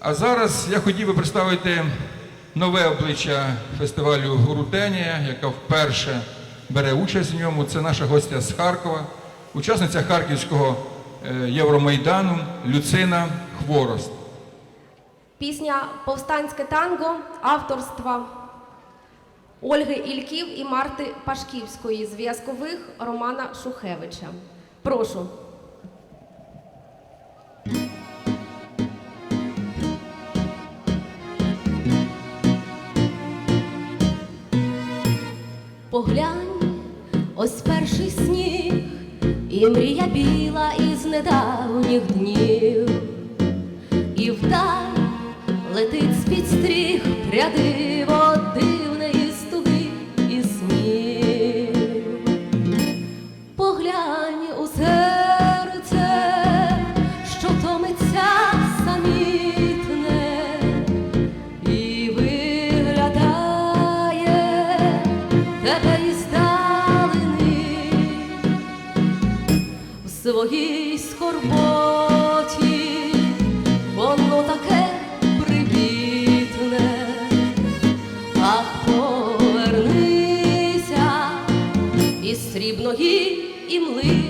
А зараз я хотів би представити нове обличчя фестивалю Гурутенія, яка вперше бере участь в ньому. Це наша гостя з Харкова, учасниця Харківського е, Євромайдану Люцина Хворост. Пісня Повстанське танго авторства Ольги Ільків і Марти Пашківської, зв'язкових Романа Шухевича. Прошу. Поглянь, ось перший сніг, і мрія біла із недавніх днів, і вдаль летить з-під стріх прядиво дивне своїй скорботі, воно таке привітне, ах, повернися із срібної імли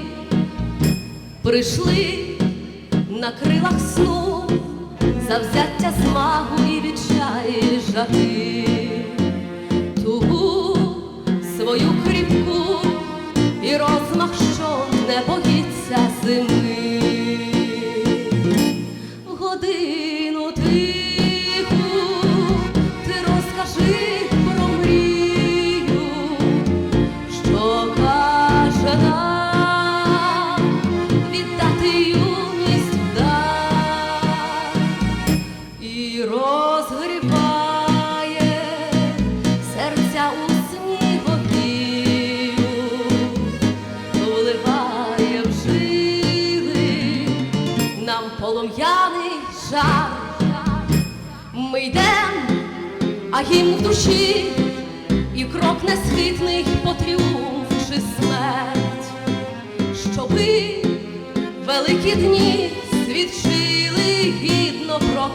прийшли на крилах сну, завзяття змагу розгріває серця у вливає в нам полум'яний жар. Ми йдем, а їм в душі, і крок несхитний по тріумф чи смерть, щоби великі дні свідчили гідно про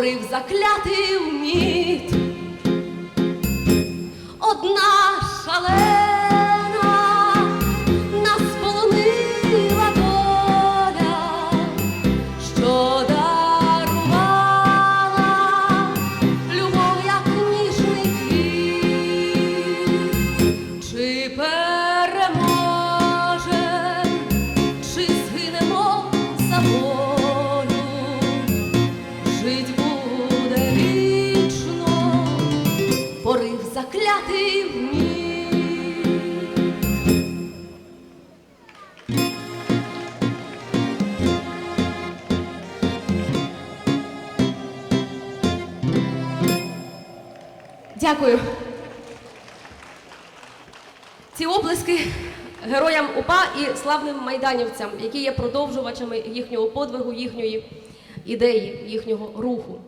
порив заклятий вміт. Одна Дякую. Ці оплески героям УПА і славним майданівцям, які є продовжувачами їхнього подвигу, їхньої ідеї, їхнього руху.